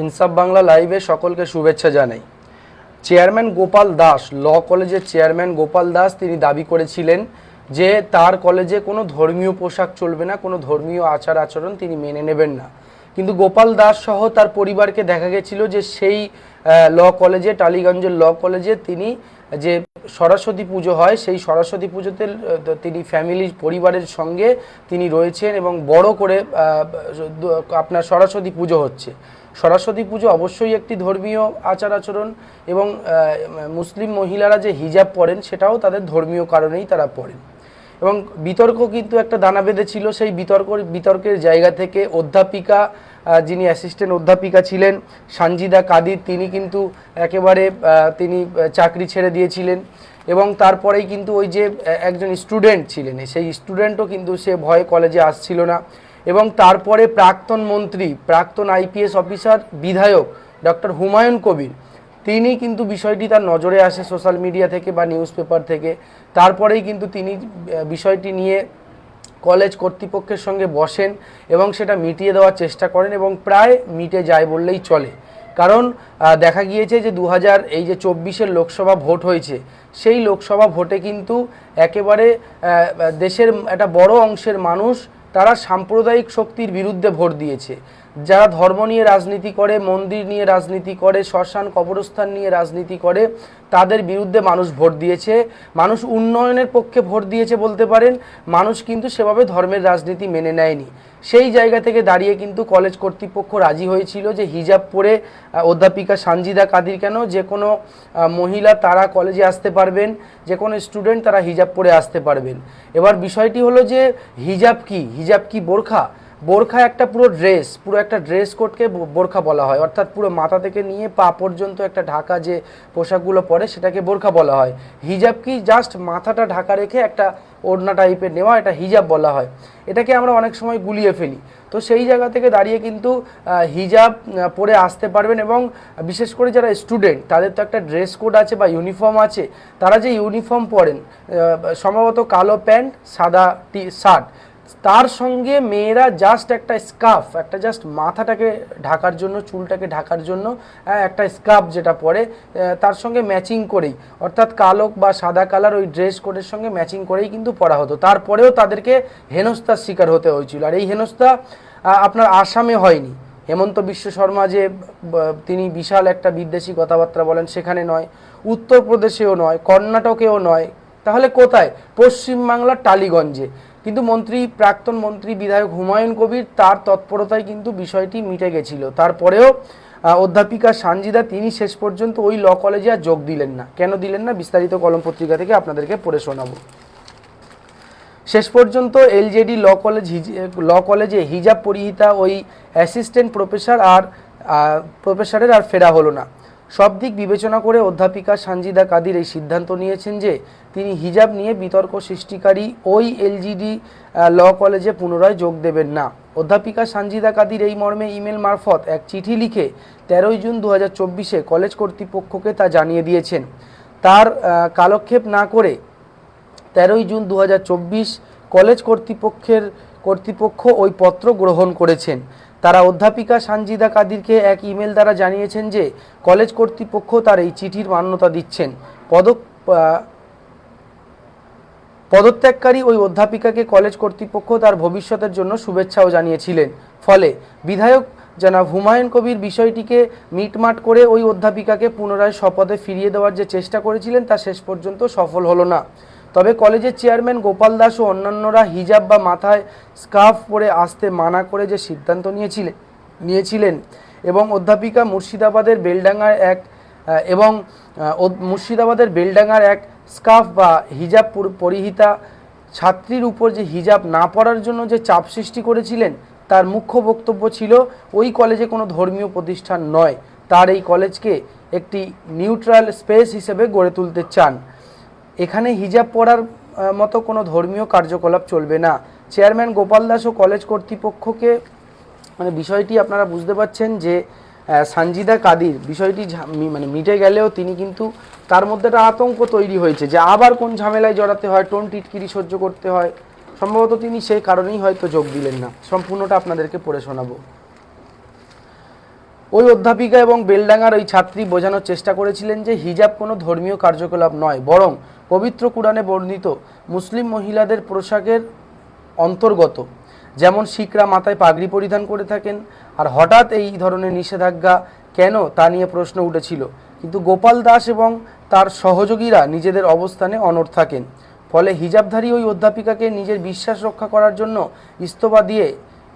ইনসাফ বাংলা লাইভে সকলকে শুভেচ্ছা জানাই। চেয়ারম্যান গোপাল দাস, ল কলেজের চেয়ারম্যান গোপাল দাস তিনি দাবি করেছিলেন যে তার কলেজে কোনো ধর্মীয় পোশাক চলবে না, কোনো ধর্মীয় আচার আচরণ তিনি মেনে নেবেন না। কিন্তু গোপাল দাস সহ তার পরিবারকে দেখা গেছিল যে সেই ল কলেজে, টালিগঞ্জের ল কলেজে তিনি যে সরস্বতী পুজো হয়, সেই সরস্বতী পুজোতে তিনি ফ্যামিলি, পরিবারের সঙ্গে তিনি রয়েছেন এবং বড় করে আপনার সরস্বতী পুজো হচ্ছে। সরস্বতী পুজো অবশ্যই একটি ধর্মীয় আচার আচরণ এবং মুসলিম মহিলারা যে হিজাব পরেন সেটাও তাদের ধর্মীয় কারণেই তারা পরেন। এবং বিতর্ক কিন্তু একটা দানা বেঁধেছিল সেই বিতর্ক, বিতর্কের জায়গা থেকে অধ্যাপিকা যিনি অ্যাসিস্ট্যান্ট অধ্যাপিকা ছিলেন, সানজিদা কাদির, তিনি কিন্তু একেবারে তিনি চাকরি ছেড়ে দিয়েছিলেন এবং তারপরেই কিন্তু ওই যে একজন স্টুডেন্ট ছিলেন। সেই স্টুডেন্টও কিন্তু সে ভয়ে কলেজে আসছিল না। এবং তারপরে প্রাক্তন মন্ত্রী, প্রাক্তন আইপিএস অফিসার, বিধায়ক ডক্টর হুমায়ুন কবির। তিনি কিন্তু বিষয়টি তার নজরে আসে সোশ্যাল মিডিয়া থেকে বা নিউজ পেপার থেকে। তারপরেই কিন্তু তিনি বিষয়টি নিয়ে কলেজ কর্তৃপক্ষের সঙ্গে বসেন এবং সেটা মিটিয়ে দেওয়ার চেষ্টা করেন এবং প্রায় মিটে যায় বললেই চলে। কারণ দেখা গিয়েছে যে দু হাজার এই যে চব্বিশের লোকসভা ভোট হয়েছে, সেই লোকসভা ভোটে কিন্তু একেবারে দেশের একটা বড় অংশের মানুষ তারা সাম্প্রদায়িক শক্তির বিরুদ্ধে ভোট দিয়েছে। যারা ধর্ম নিয়ে রাজনীতি করে, মন্দির নিয়ে রাজনীতি করে, শ্মশান কবরস্থান নিয়ে রাজনীতি করে, তাদের বিরুদ্ধে মানুষ ভোট দিয়েছে। মানুষ উন্নয়নের পক্ষে ভোট দিয়েছে বলতে পারেন। মানুষ কিন্তু সেভাবে ধর্মের রাজনীতি মেনে নেয়নি। সেই জায়গা থেকে দাঁড়িয়ে কিন্তু কলেজ কর্তৃপক্ষ রাজি হয়েছিল যে হিজাব পরে অধ্যাপিকা সানজিদা কাদির কেন যে কোনো মহিলা তারা কলেজে আসতে পারবেন, যে কোনো স্টুডেন্ট তারা হিজাব পরে আসতে পারবেন। এবার বিষয়টি হলো যে হিজাব কি? হিজাব কি বোরখা? বোরখা একটা পুরো ড্রেস পুরো একটা ড্রেস কোডকে বোরখা বলা হয়। অর্থাৎ পুরো মাথা থেকে নিয়ে পা পর্যন্ত একটা ঢাকা যে পোশাকগুলো পরে সেটাকে বোরখা বলা হয়। হিজাব কি জাস্ট মাথাটা ঢাকা রেখে একটা ওড়না টাইপের নেওয়া, এটা হিজাব বলা হয়। এটাকে আমরা অনেক সময় গুলিয়ে ফেলি। তো সেই জায়গা থেকে দাঁড়িয়ে কিন্তু হিজাব পরে আসতে পারবেন এবং বিশেষ করে যারা স্টুডেন্ট তাদের তো একটা ড্রেস কোড আছে বা ইউনিফর্ম আছে, তারা যে ইউনিফর্ম পরেন সম্ভবত কালো প্যান্ট, সাদা টি, শার্ট তার সঙ্গে মেয়েরা জাস্ট একটা স্কার্ফ একটা জাস্ট মাথাটাকে ঢাকার জন্য, চুলটাকে ঢাকার জন্য একটা স্কার্ফ যেটা পরে তার সঙ্গে ম্যাচিং করেই। অর্থাৎ কালো বা সাদা কালার ওই ড্রেস কোডের সঙ্গে ম্যাচিং করেই কিন্তু পরা হতো। তারপরেও তাদেরকে হেনস্থার শিকার হতে হয়েছিল। আর এই হেনস্থা আপনার আসামে হয়নি। হেমন্ত বিশ্ব শর্মা যে তিনি বিশাল একটা বিদ্বেষী কথাবার্তা বলেন, সেখানে নয়। উত্তরপ্রদেশেও নয়, কর্ণাটকেও নয়। তাহলে কোথায়? পশ্চিমবাংলার টালিগঞ্জে। কিন্তু মন্ত্রী, প্রাক্তন মন্ত্রী, বিধায়ক হুমায়ুন কবির তার তৎপরতায় কিন্তু বিষয়টি মিটে গেছিল। তারপরেও অধ্যাপিকা সানজিদা তিনি শেষ পর্যন্ত ওই ল কলেজে আর যোগ দিলেন না। কেন দিলেন না? বিস্তারিত কলম পত্রিকা থেকে আপনাদেরকে পড়ে শোনাবো। শেষ পর্যন্ত এলজেডি ল কলেজ ল কলেজে হিজাব পরিহিতা ওই অ্যাসিস্ট্যান্ট প্রফেসর আর প্রফেসরের আর ফেরা হলো না। সব দিক বিবেচনা করে অধ্যাপিকা সানজিদা কাদির এই সিদ্ধান্ত নিয়েছেন যে তিনি হিজাব নিয়ে বিতর্ক সৃষ্টিকারী ওই এলজিডি ল কলেজে পুনরায় যোগ দেবেন না। অধ্যাপিকা সানজিদা কাদির এই মর্মে ইমেল মারফত এক চিঠি লিখে তেরোই জুন দু হাজার চব্বিশে কলেজ কর্তৃপক্ষকে তা জানিয়ে দিয়েছেন। তার কালক্ষেপ না করে তেরোই জুন দু হাজার চব্বিশ কলেজ কর্তৃপক্ষের কর্তৃপক্ষ ওই পত্র গ্রহণ করেছেন। তারা অধ্যাপিকা সানজিদা কাদিরকে এক ইমেল দ্বারা জানিয়েছেন যে কলেজ কর্তৃপক্ষ তার এই চিঠির মান্যতা দিচ্ছেন। পদক পদত্যাগকারী ওই অধ্যাপিকাকে কলেজ কর্তৃপক্ষ তার ভবিষ্যতের জন্য শুভেচ্ছাও জানিয়েছিলেন। ফলে বিধায়ক জনাব হুমায়ুন কবির বিষয়টিকে মিটমাট করে ওই অধ্যাপিকাকে পুনরায় শপথে ফিরিয়ে দেওয়ার যে চেষ্টা করেছিলেন তা শেষ পর্যন্ত সফল হলো না। তবে কলেজের চেয়ারম্যান গোপাল দাস ও অন্যান্যরা হিজাব বা মাথায় স্কার্ফ পরে আসতে মানা করে যে সিদ্ধান্ত নিয়েছিলেন নিয়েছিলেন এবং অধ্যাপিকা মুর্শিদাবাদের বেলডাঙ্গার এক এবং মুর্শিদাবাদের বেলডাঙ্গার এক স্কার্ফ বা হিজাব পরিহিতা ছাত্রীর উপর যে হিজাব না পড়ার জন্য যে চাপ সৃষ্টি করেছিলেন, তার মুখ্য বক্তব্য ছিল, ওই কলেজে কোনো ধর্মীয় প্রতিষ্ঠান নয়। তার এই কলেজকে একটি নিউট্রাল স্পেস হিসেবে গড়ে তুলতে চান। এখানে হিজাব পরার মতো কোনো ধর্মীয় কার্যকলাপ চলবে না। চেয়ারম্যান গোপাল দাস ও কলেজ কর্তৃপক্ষকে মানে বিষয়টি আপনারা বুঝতে পারছেন যে সানজিদা কাদির বিষয়টি মানে মিটে গেলেও তিনি কিন্তু তার মধ্যে একটা আতঙ্ক তৈরি হয়েছে যে আবার কোন ঝামেলায় জড়াতে হয়, টোন টিটকিরি সহ্য করতে হয়। সম্ভবত তিনি সেই কারণেই হয়তো যোগ দিলেন না। সম্পূর্ণটা আপনাদেরকে পড়ে শোনাবো। ওই অধ্যাপিকা এবং বেলডাঙ্গার ওই ছাত্রী বোঝানোর চেষ্টা করেছিলেন যে হিজাব কোনো ধর্মীয় কার্যকলাপ নয়, বরং পবিত্র কুরআনে বর্ণিত মুসলিম মহিলাদের পোশাকের অন্তর্গত। যেমন শিখরা মাথায় পাগড়ি পরিধান করে থাকেন, আর হঠাৎ এই ধরনের নিষেধাজ্ঞা কেন তা নিয়ে প্রশ্ন উঠেছিল। কিন্তু গোপাল দাস এবং তার সহযোগীরা নিজেদের অবস্থানে অনড় থাকেন। ফলে হিজাবধারী ওই অধ্যাপিকাকে নিজের বিশ্বাস রক্ষা করার জন্য ইস্তফা দিয়ে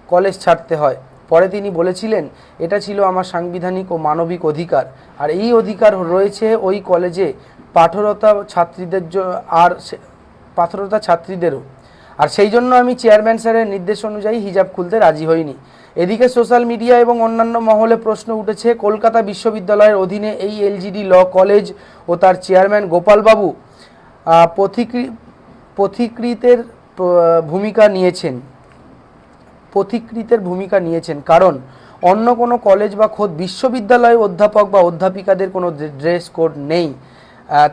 কলেজ ছাড়তে হয়। পরে তিনি বলেছিলেন, এটা ছিল আমার সাংবিধানিক ও মানবিক অধিকার। আর এই অধিকার রয়েছে ওই কলেজে পাঠরতা ছাত্রীদের আর পাথরতা ছাত্রীদেরও। আর সেই জন্য আমি চেয়ারম্যান স্যারের নির্দেশ অনুযায়ী হিজাব খুলতে রাজি হইনি। এদিকে সোশ্যাল মিডিয়া এবং অন্যান্য মহলে প্রশ্ন উঠেছে, কলকাতা বিশ্ববিদ্যালয়ের অধীনে এই এলজিডি ল কলেজ ও তার চেয়ারম্যান গোপালবাবু পথিকৃ- পথিকৃতের ভূমিকা নিয়েছেন। পথিকৃতের ভূমিকা নিয়েছেন। কারণ, অন্য কোনো কলেজ বা খোদ বিশ্ববিদ্যালয়ে অধ্যাপক বা অধ্যাপিকাদের কোনো ড্রেস কোড নেই।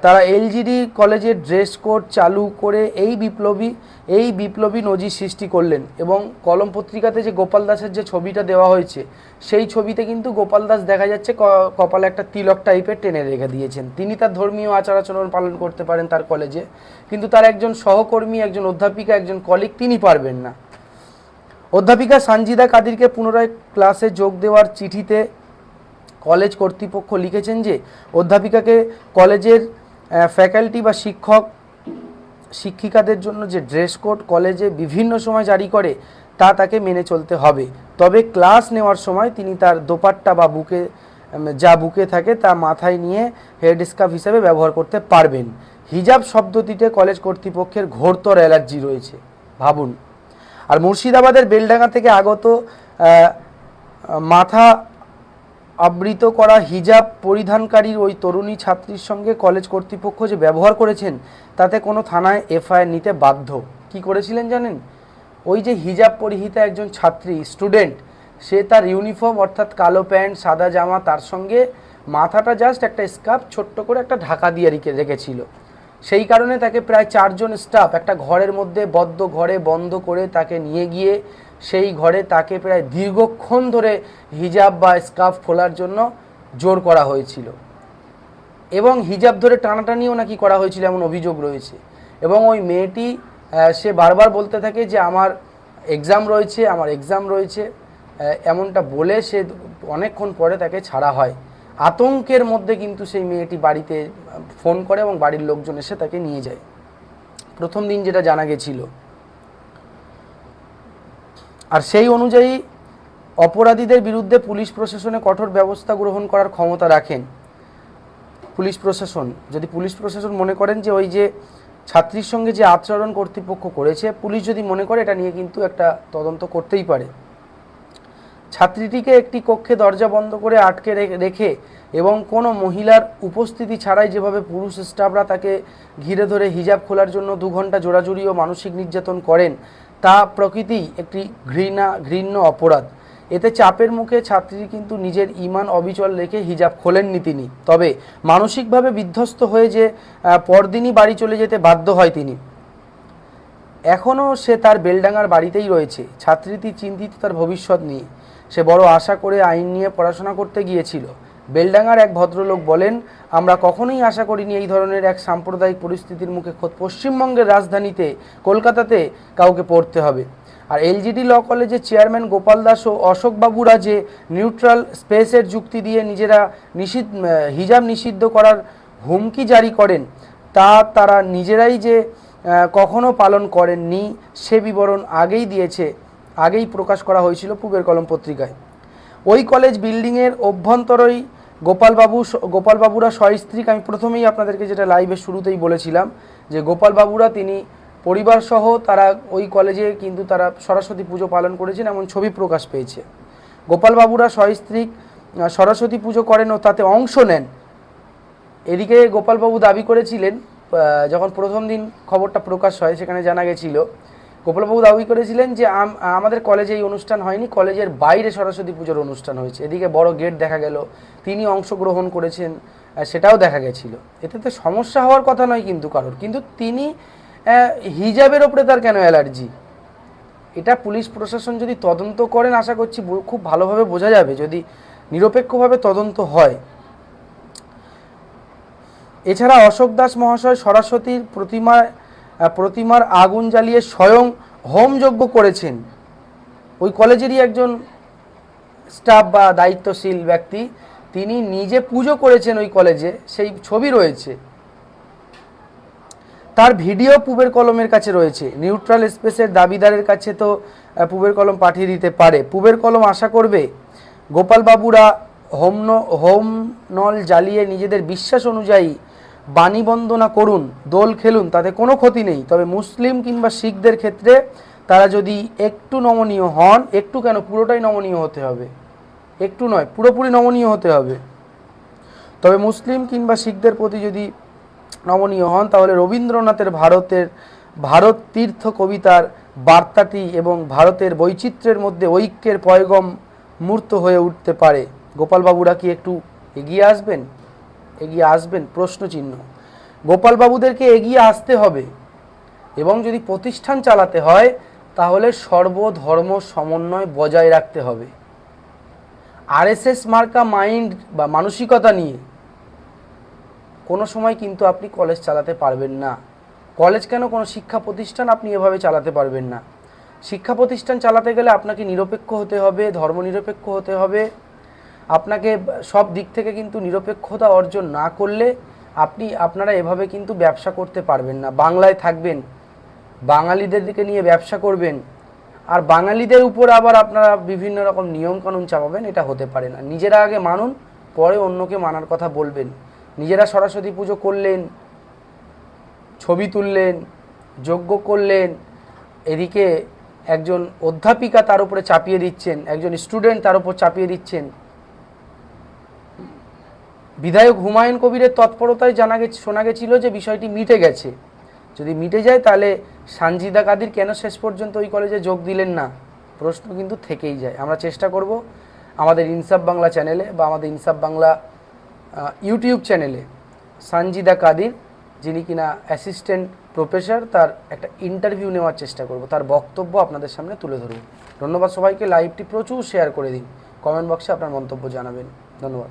তারা এলজিডি কলেজের ড্রেস কোড চালু করে এই বিপ্লবী এই বিপ্লবী নজির সৃষ্টি করলেন এবং কলম পত্রিকাতে যে গোপাল দাসের যে ছবিটা দেওয়া হয়েছে, সেই ছবিতে কিন্তু গোপাল দাস দেখা যাচ্ছে কপালে একটা তিলক টাইপের টেনে রেখে দিয়েছেন। তিনি তার ধর্মীয় আচার আচরণ পালন করতে পারেন তার কলেজে, কিন্তু তার একজন সহকর্মী, একজন অধ্যাপিকা, একজন কলিগ তিনি পারবেন না। অধ্যাপিকা সানজিদা কাদিরকে পুনরায় ক্লাসে যোগ দেওয়ার চিঠিতে কলেজ কর্তৃপক্ষ লিখেছেন যে, অধ্যাপিকাকে কলেজের ফ্যাকাল্টি বা শিক্ষক, শিক্ষিকাদের জন্য যে ড্রেস কোড কলেজে বিভিন্ন সময় জারি করে, তা তাকে মেনে চলতে হবে। তবে ক্লাস নেওয়ার সময় তিনি তার দোপাট্টা বা বুকে যা বুকে থাকে তা মাথায় নিয়ে হেড স্কার্ফ হিসেবে ব্যবহার করতে পারবেন। হিজাব শব্দটিতে কলেজ কর্তৃপক্ষের ঘোরতর অ্যালার্জি রয়েছে। ভাবুন। আর মুর্শিদাবাদের বেলডাঙ্গা থেকে আগত মাথা আবৃত করা হিজাব পরিধানকারীর ওই তরুণী ছাত্রীর সঙ্গে কলেজ কর্তৃপক্ষ যে ব্যবহার করেছেন, তাতে কোনো থানায় এফআইআর নিতে বাধ্য। কি করেছিলেন জানেন? ওই যে হিজাব পরিহিতা একজন ছাত্রী, স্টুডেন্ট, সে তার ইউনিফর্ম অর্থাৎ কালো প্যান্ট, সাদা জামা, তার সঙ্গে মাথাটা জাস্ট একটা স্কার্ফ ছোট্ট করে একটা ঢাকা দিয়ে রেখে রেখেছিল। সেই কারণে তাকে প্রায় চারজন স্টাফ একটা ঘরের মধ্যে বদ্ধ ঘরে বন্ধ করে তাকে নিয়ে গিয়ে সেই ঘরে তাকে প্রায় দীর্ঘক্ষণ ধরে হিজাব বা স্কার্ফ খোলার জন্য জোর করা হয়েছিল। এবং হিজাব ধরে টানাটানিও নাকি করা হয়েছিল এমন অভিযোগ রয়েছে। এবং ওই মেয়েটি সে বারবার বলতে থাকে যে, আমার এক্সাম রয়েছে, আমার এক্সাম রয়েছে। এমনটা বলে সে অনেকক্ষণ পরে তাকে ছাড়া হয়। আতঙ্কের মধ্যে কিন্তু সেই মেয়েটি বাড়িতে ফোন করে এবং বাড়ির লোকজন এসে তাকে নিয়ে যায়। প্রথম দিন যেটা জানা গেছিল, আর সেই অনুযায়ী অপরাধীদের বিরুদ্ধে পুলিশ প্রশাসনে কঠোর ব্যবস্থা গ্রহণ করার ক্ষমতা রাখেন পুলিশ প্রশাসন। যদি পুলিশ প্রশাসন মনে করেন যে ওই যে ছাত্রীর সঙ্গে যে আচরণ কর্তৃপক্ষ করেছে, পুলিশ যদি মনে করে, এটা নিয়ে কিন্তু একটা তদন্ত করতেই পারে। ছাত্রীটিকে একটি কক্ষে দরজা বন্ধ করে আটকে রেখে এবং কোনো মহিলার উপস্থিতি ছাড়াই যেভাবে পুরুষ স্টাফরা তাকে ঘিরে ধরে হিজাব খোলার জন্য দু ঘণ্টা জোড়াজুড়ি ও মানসিক নির্যাতন করেন, তা প্রকৃতি একটি ঘৃণা, ঘৃণ্য অপরাধ। এতে চাপের মুখে ছাত্রী কিন্তু নিজের ইমান অবিচল রেখে হিজাব খোলেননি তিনি। তবে মানসিকভাবে বিধ্বস্ত হয়ে যে পরদিনই বাড়ি চলে যেতে বাধ্য হয় তিনি। এখনও সে তার বেলডাঙ্গার বাড়িতেই রয়েছে। ছাত্রীটি চিন্তিত তার ভবিষ্যৎ নিয়ে। সে বড় আশা করে আইন নিয়ে পড়াশোনা করতে গিয়েছিল। বেলডাঙ্গার এক ভদ্রলোক বলেন, আমরা কখনোই আশা করিনি এই ধরনের এক সাম্প্রদায়িক পরিস্থিতির মুখে খোদ পশ্চিমবঙ্গের রাজধানীতে, কলকাতাতে কাউকে পড়তে হবে। আর এলজিডি ল কলেজের চেয়ারম্যান গোপাল দাস ও অশোকবাবুরা যে নিউট্রাল স্পেসের যুক্তি দিয়ে নিজেরা নিষিদ্ধ হিজাব নিষিদ্ধ করার হুমকি জারি করেন, তা তারা নিজেরাই যে কখনো পালন করেননি, সে বিবরণ আগেই দিয়েছে আগেই প্রকাশ করা হয়েছিল পূবের কলম পত্রিকায়। ওই কলেজ বিল্ডিংয়ের অভ্যন্তরই গোপালবাবু গোপালবাবুরা সস্ত্রীক আমি প্রথমেই আপনাদেরকে যেটা লাইভের শুরুতেই বলেছিলাম যে গোপালবাবুরা তিনি পরিবার সহ তারা ওই কলেজে কিন্তু তারা সরস্বতী পুজো পালন করেছেন এমন ছবি প্রকাশ পেয়েছে। গোপালবাবুরা সস্ত্রীক সরস্বতী পুজো করেন ও তাতে অংশ নেন। এদিকে গোপালবাবু দাবি করেছিলেন যখন প্রথম দিন খবরটা প্রকাশ হয় সেখানে জানা গেছিল গোপালবাবু দাবি করেছিলেন যে আমাদের কলেজে এই অনুষ্ঠান হয়নি, কলেজের বাইরে সরস্বতী পুজোর অনুষ্ঠান হয়েছে। এদিকে বড় গেট দেখা গেল, তিনি অংশগ্রহণ করেছেন সেটাও দেখা গেছিল। এতে তো সমস্যা হওয়ার কথা নয় কিন্তু কারোর, কিন্তু তিনি হিজাবের ওপরে তার কেন অ্যালার্জি? এটা পুলিশ প্রশাসন যদি তদন্ত করেন, আশা করছি খুব ভালোভাবে বোঝা যাবে, যদি নিরপেক্ষভাবে তদন্ত হয়। এছাড়া অশোক দাস মহাশয় সরস্বতীর প্রতিমা প্রতিমার আগুন জ্বালিয়ে স্বয়ং হোমযজ্ঞ করেছেন। ওই কলেজেরই একজন স্টাফ বা দায়িত্বশীল ব্যক্তি, তিনি নিজে পুজো করেছেন ওই কলেজে, সেই ছবি রয়েছে। তার ভিডিও পুবের কলমের কাছে রয়েছে। নিউট্রাল স্পেসের দাবিদারের কাছে তো পুবের কলম পাঠিয়ে দিতে পারে। পুবের কলম আশা করবে, গোপালবাবুরা হোম হোম নল জ্বালিয়ে নিজেদের বিশ্বাস অনুযায়ী বাণী বন্দনা করুন, দোল খেলুন, তাতে কোনো ক্ষতি নেই। তবে মুসলিম কিংবা শিখদের ক্ষেত্রে তারা যদি একটু নমনীয় হন, একটু কেন? পুরোটাই নমনীয় হতে হবে। একটু নয়, পুরোপুরি নমনীয় হতে হবে। তবে মুসলিম কিংবা শিখদের প্রতি যদি নমনীয় হন, তাহলে রবীন্দ্রনাথের ভারতের, ভারত তীর্থ কবিতার বার্তাটি এবং ভারতের বৈচিত্র্যের মধ্যে ঐক্যের পয়গম মূর্ত হয়ে উঠতে পারে। গোপালবাবুরা কি একটু এগিয়ে আসবেন? এগিয়ে আসবেন প্রশ্নচিহ্ন। গোপালবাবুদেরকে এগিয়ে আসতে হবে এবং যদি প্রতিষ্ঠান চালাতে হয়, তাহলে সর্বধর্ম সমন্বয় বজায় রাখতে হবে। আরএসএস মার্কা মাইন্ড বা মানসিকতা নিয়ে কোনো সময় কিন্তু আপনি কলেজ চালাতে পারবেন না। কলেজ কেন কোনো শিক্ষা প্রতিষ্ঠান আপনি এভাবে চালাতে পারবেন না? শিক্ষা প্রতিষ্ঠান চালাতে গেলে আপনাকে নিরপেক্ষ হতে হবে, ধর্মনিরপেক্ষ হতে হবে। আপনাকে সব দিক থেকে কিন্তু নিরপেক্ষতা অর্জন না করলে আপনি, আপনারা এভাবে কিন্তু ব্যবসা করতে পারবেন না। বাংলায় থাকবেন, বাঙালিদের দিকে নিয়ে ব্যবসা করবেন, আর বাঙালিদের উপর আবার আপনারা বিভিন্ন রকম নিয়মকানুন চাপাবেন, এটা হতে পারে না। নিজেরা আগে মানুন, পরে অন্যকে মানার কথা বলবেন। নিজেরা সরস্বতী পুজো করলেন, ছবি তুললেন, যজ্ঞ করলেন, এদিকে একজন অধ্যাপিকা তার উপরে চাপিয়ে দিচ্ছেন, একজন স্টুডেন্ট তার উপর চাপিয়ে দিচ্ছেন। বিধায়ক হুমায়ুন কবিরের তৎপরতায় জানা গেছে, শোনা গেছিল যে বিষয়টি মিটে গেছে। যদি মিটে যায়, তাহলে সানজিদা কাদির কেন শেষ পর্যন্ত ওই কলেজে যোগ দিলেন না? প্রশ্ন কিন্তু থেকেই যায়। আমরা চেষ্টা করব আমাদের ইনসাফ বাংলা চ্যানেলে বা আমাদের ইনসাফ বাংলা ইউটিউব চ্যানেলে সানজিদা কাদির, যিনি কিনা অ্যাসিস্ট্যান্ট প্রফেসর, তার একটা ইন্টারভিউ নেওয়ার চেষ্টা করব। তার বক্তব্য আপনাদের সামনে তুলে ধরব। ধন্যবাদ সবাইকে। লাইভটি প্রচুর শেয়ার করে দিন। কমেন্ট বক্সে আপনার মন্তব্য জানাবেন। ধন্যবাদ।